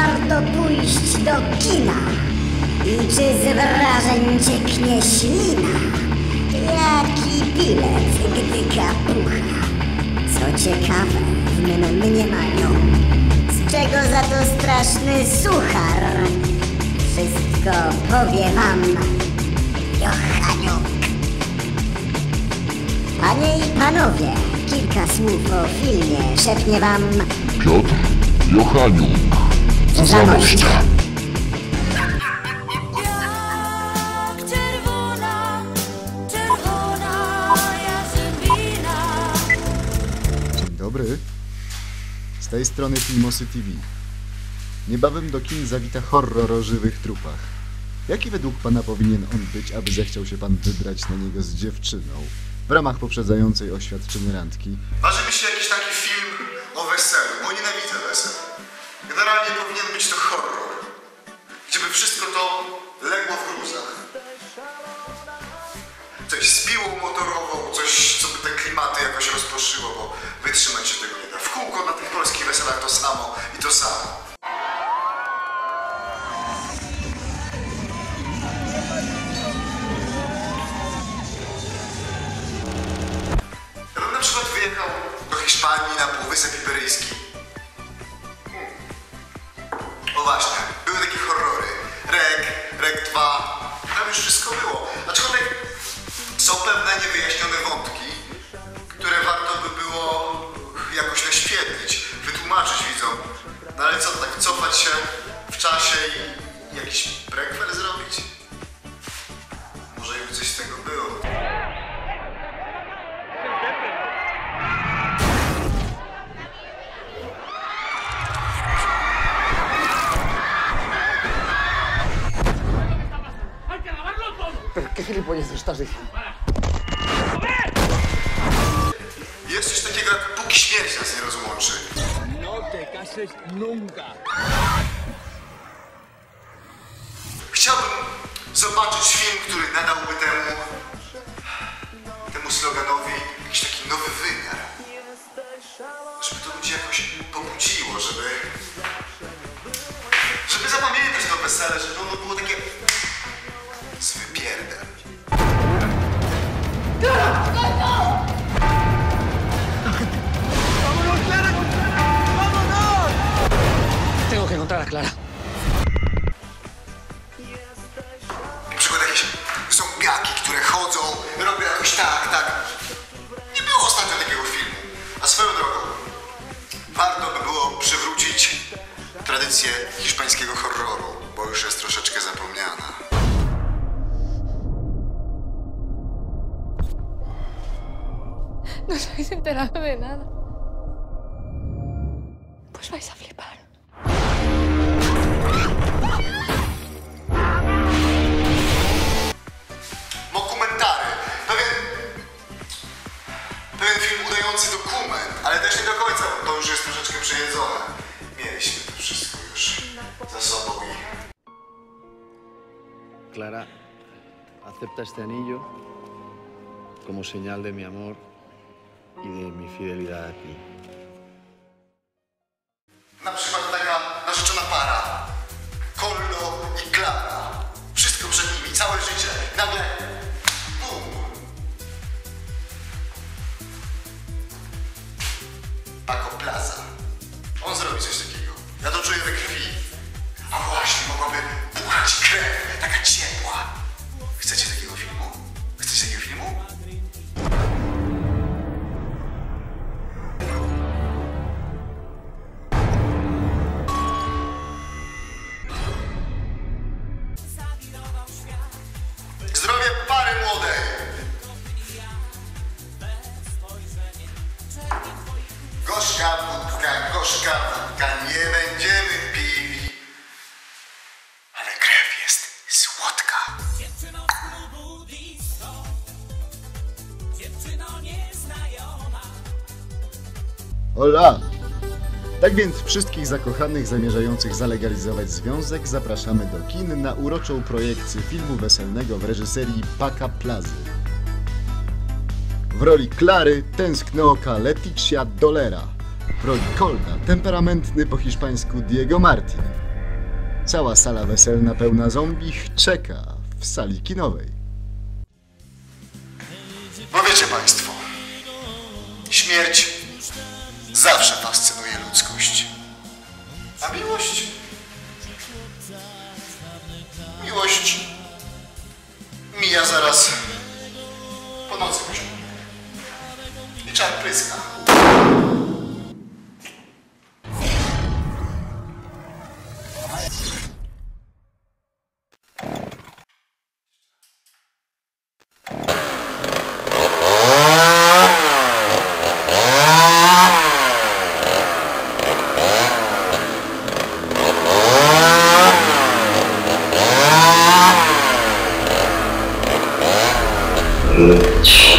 warto pójść do kina? I czy z wrażeń cieknie ślina? Jaki bilet, gdy kapucha? Co ciekawe, w mym mniemaniu, z czego za to straszny suchar? Wszystko powie wam Johaniuk. Panie i panowie, kilka słów o filmie szepnie wam Piotr Jochaniuk. Zamościa. Jak czerwona, czerwona jarzębina. Dzień dobry. Z tej strony Filmosy TV. Niebawem do kin zawita horror o żywych trupach. Jaki według pana powinien on być, aby zechciał się pan wybrać na niego z dziewczyną? W ramach poprzedzającej oświadczenie randki Marzy mi się jakiś taki film o weselu, bo nienawidzę wesel. Generalnie powinien być to horror, gdzie by wszystko to legło w gruzach. Coś z piłą motorową, coś, co by te klimaty jakoś rozproszyło, bo wytrzymać się tego nie da. W kółko na tych polskich weselach to samo i to samo. Na przykład wyjechał do Hiszpanii na Półwysep Iberyjski. O właśnie, były takie horrory. Rek, Rek 2. Tam już wszystko było. Aczkolwiek są pewne niewyjaśnione wątki, które warto by było jakoś naświetlić, wytłumaczyć widzom. No ale co, tak cofać się w czasie i jakiś prequel zrobić? Może by coś z tego było. ¿Qué gilipollas estás diciendo? Jest coś takiego jak póki śmierć nas nie rozłączy. No te cases nunca. Chciałbym zobaczyć film, który nadałby temu temu sloganowi jakiś taki nowy wymiar. Żeby to ludzi jakoś pobudziło, żeby żeby zapamiętać to wesele, żeby Tengo que encontrar a Clara. Na przykład jakieś zombiaki, które chodzą, robią jakoś tak, tak. Nie było ostatnio takiego filmu. A swoją drogą, warto by było przywrócić tradycję hiszpańskiego horroru, bo już jest troszeczkę zapomniana. No habéis enterado de nada. Pues vais a flipar. Clara, acepta este anillo como señal de mi amor y de mi fidelidad a ti. Zrobi coś takiego. Ja to czuję we krwi. A właśnie, mogłaby buchać krew. Taka ciepła. Chcecie takiego wódka, gorzka wódka, nie będziemy pili. Ale krew jest słodka. Hola! Tak więc wszystkich zakochanych zamierzających zalegalizować związek zapraszamy do kin na uroczą projekcję filmu weselnego w reżyserii Paka Plazy. W roli Klary tęskno oka Leticia Dolera. W roli Kolda temperamentny po hiszpańsku Diego Martin. Cała sala weselna pełna zombie czeka w sali kinowej. Bo wiecie Państwo, śmierć zawsze fascynuje ludzkość. A miłość? Miłość mija zaraz po nocy. I czar pryska. 그렇지.